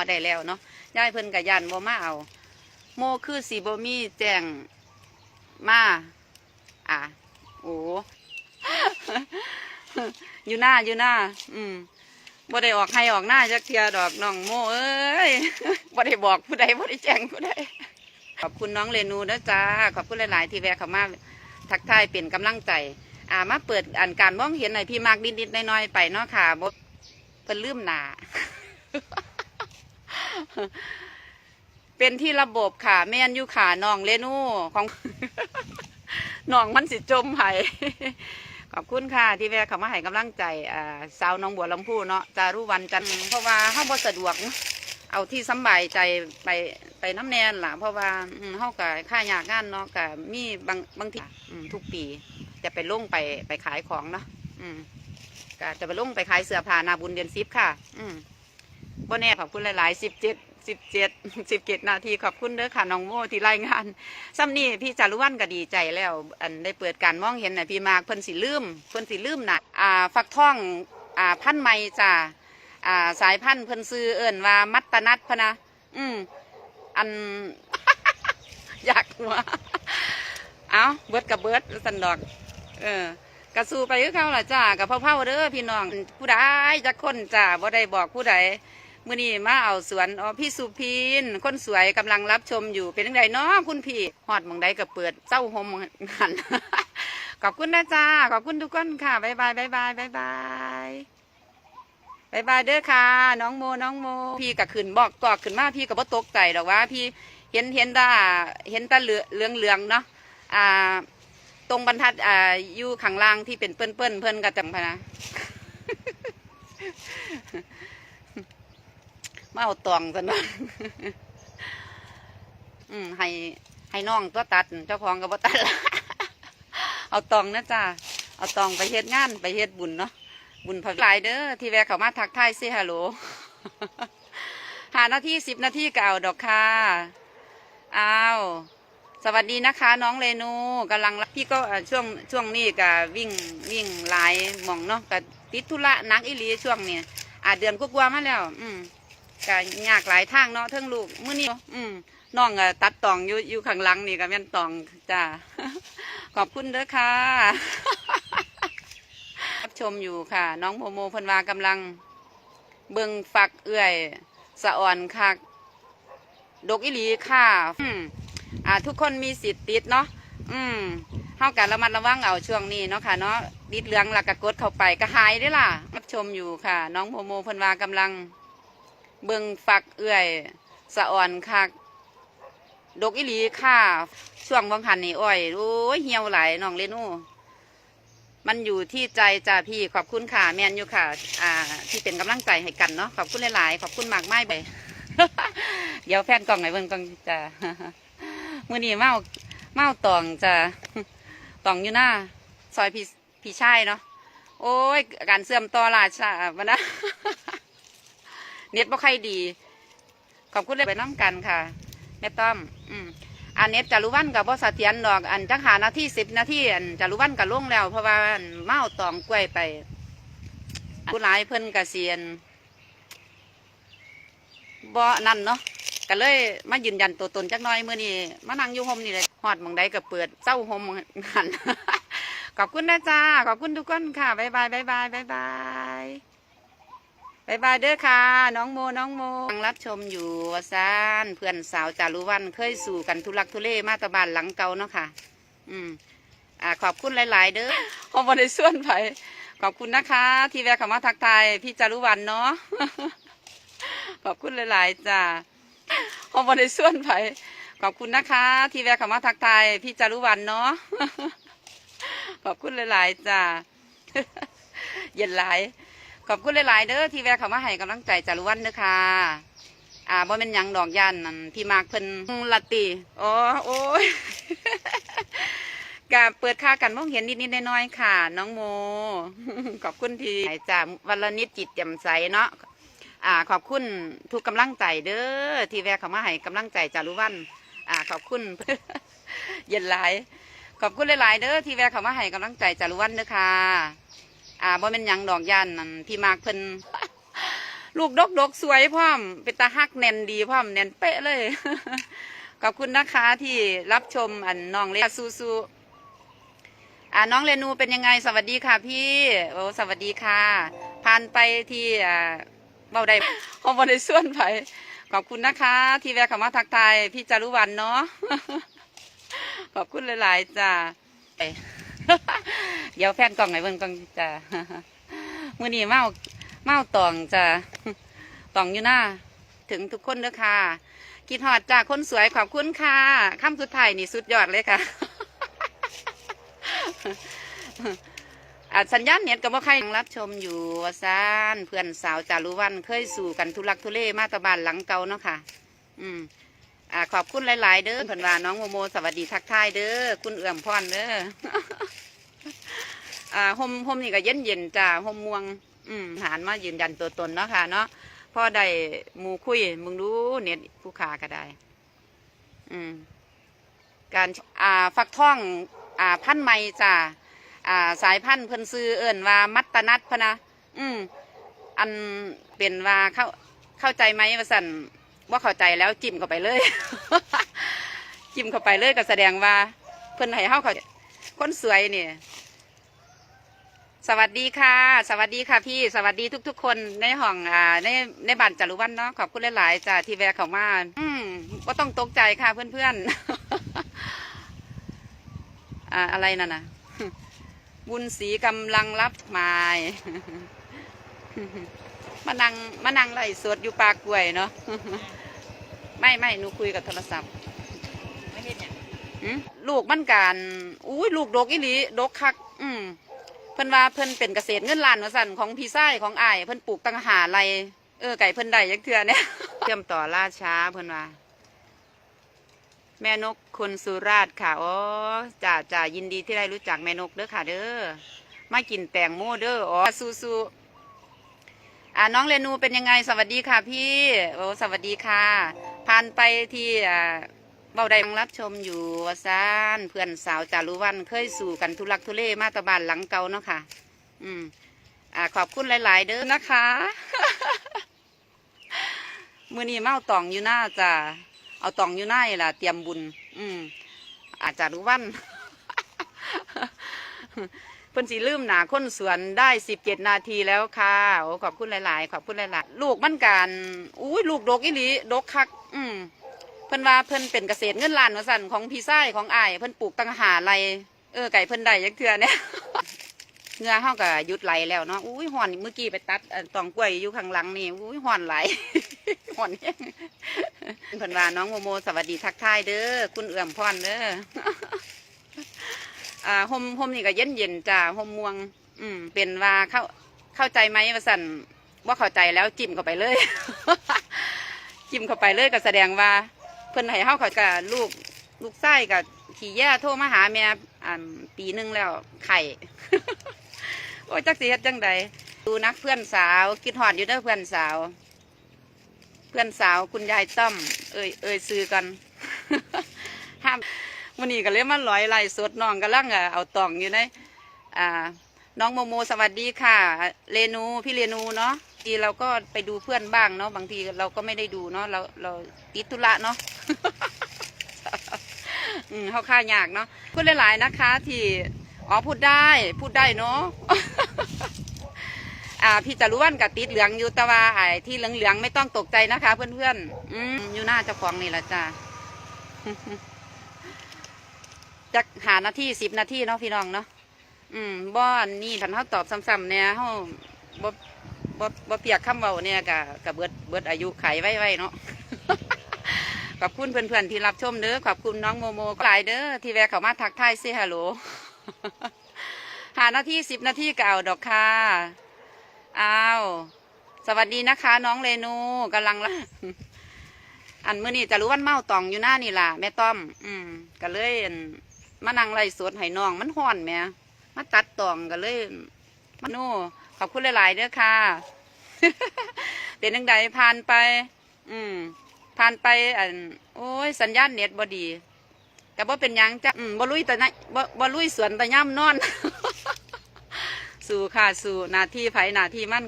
พอได้แล้วเนาะยายเพิ่นกับยันบ่มาเอา โมคือสีบ่มีแจงมาอะโอ้อยู่หน้าอยู่หน้า อืมบ่ได้ออกให้ออกหน้าจักเทียดอกน้องโมเอ้ยบ่ได้บอกผู้ใดบ่ได้แจ้งผู้ใดขอบคุณน้องเรนูนะจ้าขอบคุณหลาย ๆ ที่แวะเข้ามาทักทายเป็นกำลังใจ อ่ามาเปิดอันการมองเห็นหน่อยพี่มากนิด ๆ น้อย ๆ ไปเนาะค่ะบ่เพิ่นลืมหนา เป็นที่ระบบค่ะ แม่นอยู่ค่ะน้องเรนูของน้องมันสิจมไห้ขอบคุณค่ะ ที่แวะเข้ามาให้กำลังใจอ่าสาวหน้องบัวลำพูเนาะจารุวันจันทร์เพราะว่าเฮาบ่สะดวกเนาะเอาที่สำบายใจไปไปน้ำแนนล่ะ เพราะว่าอืมเฮาก็ค่ายากงานเนาะก็มีบางบางทีอืมทุกปี จะไปลงไปไปขายของเนาะอืมก็จะไปลงไปขายเสื้อผ้าหนาบุญเดือนสิบค่ะ อืม บ่แน่ขอบคุณหลายๆสิบเจ็ดสิบเจ็ดสิบเจ็ดนาทีขอบคุณเด้อค่ะน้องโมที่รายงานซ้ำนี่พี่จารุวันก็ดีใจแล้ว อันได้เปิดการมองเห็นน่ะพี่มากเพิ่นสิลืมเพิ่นสิลืมนะอ่าฟักทองอ่าพันธุ์ใหม่จ้าอ่าสายพันธุ์เพิ่นซื้อเอิ่นว่ามัตตนัดพะนะอืมอันอยากหัวเอาเบิดกับเบิดสันดอก เออกระสูไปคือเข้าละจ้ากับเผาๆเด้อพี่น้องผู้ใดจักคนจ้าบ่ได้บอกผู้ใด มื้อนี้มาเอาสวนอ๋อพี่สุพินคนสวยกำลังรับชมอยู่เป็นจังไดเนาะคุณพี่ฮอดมองใดก็เปิดเจ้าหมหันขอบคุณนะจ้าขอบคุณทุกคนค่ะบ๊ายบายบายบายบายบายบายบายเด้อค่ะ น้องโมน้องโม พี่ก็ขึ้นบอกกอกขึ้นมาพี่ก็บ่ตกใจดอกว่าพี่เห็นเห็นตาเห็นตาเหลืองเหลืองเหลืองๆเนาะอ่า ตรงบรรทัดอ่าอยู่ข้างล่างที่เป็นเปิ้นเปิ้นเพิ่นก็จังพะนะ มาเอาตองซะน่อยอืมให้ให้น้องตัวตัด เจ้าของก็บ่ตัดละเอาตองนะจ้าเอาตองไปเฮ็ดงานไปเฮ็ดบุญเนาะบุญพระหลายเด้อที่แวะเข้ามาทักทายเซฮัลโหลหานาทีสิบนาทีก็เอาดอกค่ะอ้าวสวัสดีนะคะ น้องเรนูกำลังพี่ก็ช่วงช่วงนี้ก็วิ่งวิ่งหลายหมองเนาะก็ติดธุระนักอีหลีช่วงนี้อ่าเดือนกว่ามาแล้ว อืม ก็ยากหลายทางเนาะเทิงลูกมื้อนี้อืมน้องก็ตัดตองอยู่อยู่ข้างหลังนี่ก็แม่นตองจ้าขอบคุณเด้อค่ะรับชมอยู่ค่ะ น้องโมโมเพันวากำลัง เบิงฝักเอื่อยสะอ่อนคักดกอิหลีค่ะ อืมอ่า ทุกคนมีสิทธิ์ติดเนาะอืมเท่ากันระมัดระวังเอาช่วงนี้เนาะค่ะเนาะติดเหลืองหลักกะกดเข้าไปก็หายได้อล่ะรับชมอยู่ค่ะ น้องโมโมเพันวากำลัง เบิงฝักเอื่อยสะอ่อนคักดกอิหลีค่ะช่วงวังหันนี่อ้อยโอ้ยเหี่ยวไหลน้องเลนูมันอยู่ที่ใจจ้าพี่ขอบคุณค่ะแมนอยู่ค่ะ อ่า ที่เป็นกำลังใจให้กันเนาะขอบคุณหลายๆ ขอบคุณมากไม่ไปเดี๋ยวแฟนกล่องไหนเบิ่งกล่องจ้ามื่อนี้เมาเมาตองจะตองอยู่หน้า ซอยพี่พี่ชายเนาะโอ้ยการเสื่อมต่อลาชาวันนะ เน็ตบ่ใครดี ขอบคุณเลยไปน้ำกันค่ะแม่ต้อม อืมอันเน็ตจารุวันกับบ่เสถียรดอก อันจักหานาทีสิบนาทีอันจารุวันกับล่วงแล้ว เพราะว่าอันเมาตองกล้วยไปผู้ร้ายเพิ่นกเสียนบ่นั่นเนาะก็เลยมายืนยันตัวตนจักน้อยเมื่อนี้มานั่งอยู่โฮมนี่เลยหอดมองใดก็เปิดเจ้าโฮมหันขอบคุณนะจ้าขอบคุณทุกคนค่ะบายบายบายบายบายบาย บายบายเด้อค่ะ น้องโมน้องโมกำลังรับชมอยู่วาซานเพื่อนสาวจารุวันเคยสู่กันทุลักทุเลมาตะบานหลังเก่าเนาะค่ะ อืมอ่าขอบคุณหลาย ๆ เด้อขอบคุณในส่วนไผขอบคุณนะคะ ที่แวะเข้ามาทักทายพี่จารุวันเนาะขอบคุณหลาย ๆ จ้าขอบคุณในส่วนไผขอบคุณนะคะ ที่แวะเข้ามาทักทายพี่จารุวันเนาะขอบคุณหลาย ๆ จ้าเย็นหลาย ขอบคุณหลาย ๆ เด้อที่แวะเข้ามาให้กำลังใจจารุวันเด้อค่ะ อ่าบ่เป็นหยังดอกย่านนั่นพี่มากเพิ่นละติอ๋อโอ้ยกะเปิดค่ากันมองเห็นนิด ๆ น้อย ๆ ค่ะ น้องโม ขอบคุณที่จ้าวันละนิดจิตแจ่มใสเนาะอ่าขอบคุณทุกกำลังใจเด้อที่แวะเข้ามาให้กำลังใจจารุวันอ่าขอบคุณเย็นหลายขอบคุณหลาย ๆ เด้อที่แวะเข้ามาให้กำลังใจจารุวันเด้อค่ะ อ่าบ่เป็นยังดอกย่านนั่นพี่มากเพิ่นลูกดกดกสวยพร้อม เป็นตาฮักแน่นดีพร้อมแน่นเป๊ะเลย ขอบคุณนะคะที่รับชมอันน้องเลซูซูอ่าน้องเรนูเป็นยังไงสวัสดีค่ะพี่โอ้สวัสดีค่ะผ่านไปที่อ่าเบาได้ขอบได้ส่วนไปขอบคุณนะคะ ที่แวะเข้ามาทักทายพี่จารุวรรณเนาะขอบคุณหลาย ๆ จ้า เดี๋ยวแฟนกล่องไหนเบิ่งกล่องจ้ามื่อนี้เมาเมาตองจ้าตองอยู่หน้าถึงทุกคนเด้อค่ะกิดหอดจ้าคนสวยขอบคุณค่ะคำสุดท้ายนี่สุดยอดเลยค่ะอาสัญญาณเน็ตกับว่าใครรับชมอยู่วาซานเพื่อนสาวจารุวันเคยสู่กันทุลักทุเลมาตะบานหลังเก่าเนาะค่ะ อืมอ่าขอบคุณหลาย ๆ เด้อเพื่อนว่าน้องโมโมสวัสดีทักทายเด้อคุณเอื่อมพรเด้อ อ่าห่มห่มนี่ก็เย็นเย็นจ้าห่มม่วง อืมหารมายืนยันตัวตนเนาะค่ะเนาะพ่อได้หมูคุยมึงรู้เน็ตผู้ขาก็ได้ อืม การอ่าฟักท่อง อ่าพันธุ์ใหม่จ้าอ่า สายพันธุ์เพิ่นซื้อเอิ่นว่ามัตตนัดพะนะอืม อันเป็นว่าเข้าเข้าใจไหมว่าสันว่าเข้าใจแล้วจิ้มเข้าไปเลย จิ้มเข้าไปเลยก็แสดงว่า เพิ่นให้เฮาเขาคนสวยเนี่ย สวัสดีค่ะ สวัสดีค่ะพี่สวัสดีทุก ๆ คนในห้องอ่าในในบ้านจารุวันเนาะขอบคุณหลายๆจ้าที่แวะเข้ามาอืมก็ต้องตกใจค่ะเพื่อนๆอ่าอะไรนั่นน่ะบุญศรีกำลังรับหมายมานั่งมานั่งไล่สดอยู่ปากกล้วยเนาะไม่ไม่หนูคุยกับโทรศัพท์ไม่เห็นเนี่ยหืมลูกมันการอุ้ยลูกดกอีหลีดกคัก อืมเพิ่นว่าเพิ่นเป็นเกษตรเงินล้านว่าสั่นของพี่ไส้ของอ้ายเพิ่นปลูกตั้งหาไรเออไก่เพิ่นได้ยักเทื่อเนี่ยเชื่อมต่อล่าช้าเพิ่นว่า แม่นกคนสุราษฎร์ค่ะอ๋อจ่าจ่ายินดีที่ได้รู้จักแม่นกเด้อค่ะ เด้อมากินแตงโมเด้ออ๋อสูสูอ่าน้องเรนูเป็นยังไงสวัสดีค่ะพี่โอ้สวัสดีค่ะผ่านไปที่อ่า เบาได้รับชมอยู่วาซานเพื่อนสาวจารุวันเคยสู่กันทุลักทุเลมาตะบานหลังเก่าเนาะค่ะ อืม อ่า ขอบคุณหลาย ๆ เด้อนะคะ มือนี้เมาตองอยู่หน้าจ้ะเอาตองอยู่หน้าล่ะ เตรียมบุญ อืม อาจารุวันเพิ่นสิลืมหนาค้นสวนได้สิบเจ็ดนาทีแล้วค่ะโอ้ขอบคุณหลาย ๆ ขอบคุณหลาย ๆ ลูกมันการอุ้ยลูกดกอีหลีดกคัก อืม เพิ่นว่าเพิ่นเป็นเกษตรเงินล้านว่าสั่นของพี่ไส้ของอ้ายเพิ่นปลูกตั้งหาไรเออไก่เพิ่นได้ยักเทื่อเนี่ยเงื่อเฮาก็หยุดไหลแล้วเนาะอุ้ยห่อนเมื่อกี้ไปตัดตองกล้วยอยู่ข้างหลังนี่อุ้ยห่อนไหลห่อนแห้งเพิ่นว่าน้องโมโมสวัสดีทักทายเด้อคุณเอื่อมพรเด้ออ่าห่มห่มนี่ก็เย็นเย็นจ้าห่มม่วง อืม เป็นว่าเข้าเข้าใจไหมว่าสั่นว่าเข้าใจแล้วจิ้มเข้าไปเลย จิ้มเข้าไปเลยก็แสดงว่า เพิ่นให้เฮาเขากับลูกลูกไส้กับขี่แย่โทรมาหาแม่อ่าปีหนึงแล้วไข่ โอ้ยจักสิเฮ็ดจังใดดูนักเพื่อนสาวคิดฮอดอยู่เด้อเพื่อนสาว เพื่อนสาวคุณยายต้อม เอ่ยเอ่ยซื้อกันห้ามวันนี้ก็เลยมาลอยไล่สดน้องกำลังอะเอาตองอยู่ในอ่าน้องโมโมสวัสดีค่ะ เรนูพี่เรนูเนาะ ทีเราก็ไปดูเพื่อนบ้างเนาะบางทีเราก็ไม่ได้ดูเนาะเราเราติดธุระเนาะอืมเขาค่ายากเนาะพูดหลายๆนะคะ ที่อ๋อพูดได้พูดได้เนาะอ่าพี่จารุวันกับติดเหลืองอยู่ต่ว่าไอ้ที่เหลืองๆไม่ต้องตกใจนะคะ เพื่อนๆอืมอยู่หน้าเจ้าของนี่แหละจ้าจะหานาทีสิบนาทีเนาะพี่น้องเนาะอืมบ่อนนี่คันเขาตอบซ้ำๆเนี่ยเขาบ่ บ่บ่เปียกคำเว้าเนี่ยกะกะเบิดเบิดอายุไขไว้ไว้เนาะขอบคุณเพื่อนๆที่รับชมเด้อขอบคุณน้องโมโมหลายเด้อที่แวะเข้ามาทักทายซิฮัลโหลหานาทีสิบนาทีก็เอาดอกค่ะอ้าวสวัสดีนะคะ น้องเรนูกำลังละอันมื้อนี้จะรู้วันเมาตองอยู่หน้านี่ล่ะแม่ต้อม อืมก็เลยมานั่งไล่สดให้น้องมันห้อนแม่มาตัดตองกันเลยมาโน่ ขอบคุณหลายๆเด้อค่ะ เป็นยังไงผ่านไป อืมผ่านไปอันโอ้ยสัญญาณเน็ตบอดีแต่บ่เป็นยังจ้ะอืมบ่ลุยแต่นะบ่บ่ลุยสวนแต่ย่ำนอน สู่ค่ะสู่หนาที่ไผหนาที่มั่น